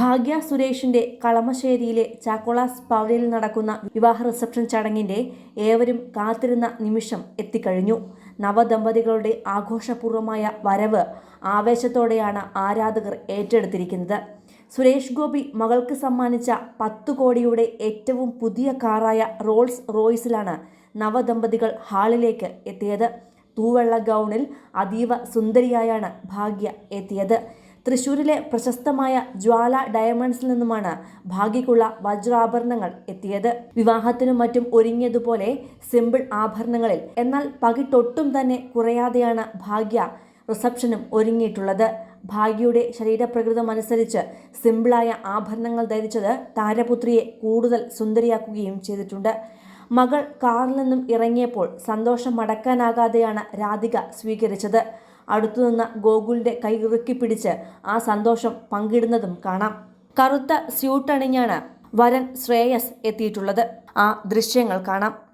ഭാഗ്യ സുരേഷിന്റെ കളമശ്ശേരിയിലെ ചാക്കോളാസ് പവലിയിൽ നടക്കുന്ന വിവാഹ റിസപ്ഷൻ ചടങ്ങിന്റെ ഏവരും കാത്തിരുന്ന നിമിഷം എത്തിക്കഴിഞ്ഞു. നവദമ്പതികളുടെ ആഘോഷപൂർവമായ വരവ് ആവേശത്തോടെയാണ് ആരാധകർ ഏറ്റെടുത്തിരിക്കുന്നത്. സുരേഷ് ഗോപി മകൾക്ക് സമ്മാനിച്ച പത്തു കോടിയുടെ ഏറ്റവും പുതിയ കാറായ റോൾസ് റോയ്സിലാണ് നവദമ്പതികൾ ഹാളിലേക്ക് എത്തിയത്. തൂവെള്ള ഗൗണിൽ അതീവ സുന്ദരിയായാണ് ഭാഗ്യ എത്തിയത്. തൃശൂരിലെ പ്രശസ്തമായ ജ്വാല ഡയമണ്ട്സിൽ നിന്നുമാണ് ഭാഗ്യക്കുള്ള വജ്രാഭരണങ്ങൾ എത്തിയത്. വിവാഹത്തിനും മറ്റും ഒരുങ്ങിയതുപോലെ സിമ്പിൾ ആഭരണങ്ങളിൽ എന്നാൽ പകിട്ടൊട്ടും തന്നെ കുറയാതെയാണ് ഭാഗ്യ റിസപ്ഷനും ഒരുങ്ങിയിട്ടുള്ളത്. ഭാഗ്യയുടെ ശരീരപ്രകൃതം അനുസരിച്ച് സിമ്പിളായ ആഭരണങ്ങൾ ധരിച്ചത് താരപുത്രിയെ കൂടുതൽ സുന്ദരിയാക്കുകയും ചെയ്തിട്ടുണ്ട്. മകൾ കാറിൽ നിന്നും ഇറങ്ങിയപ്പോൾ സന്തോഷം മടക്കാനാകാതെയാണ് രാധിക സ്വീകരിച്ചത്. അടുത്തുനിന്ന ഗോകുലിന്റെ കൈ ഇറുക്കി പിടിച്ച് ആ സന്തോഷം പങ്കിടുന്നതും കാണാം. കറുത്ത സ്യൂട്ടണിഞ്ഞാണ് വരൻ ശ്രേയസ് എത്തിയിട്ടുള്ളത്. ആ ദൃശ്യങ്ങൾ കാണാം.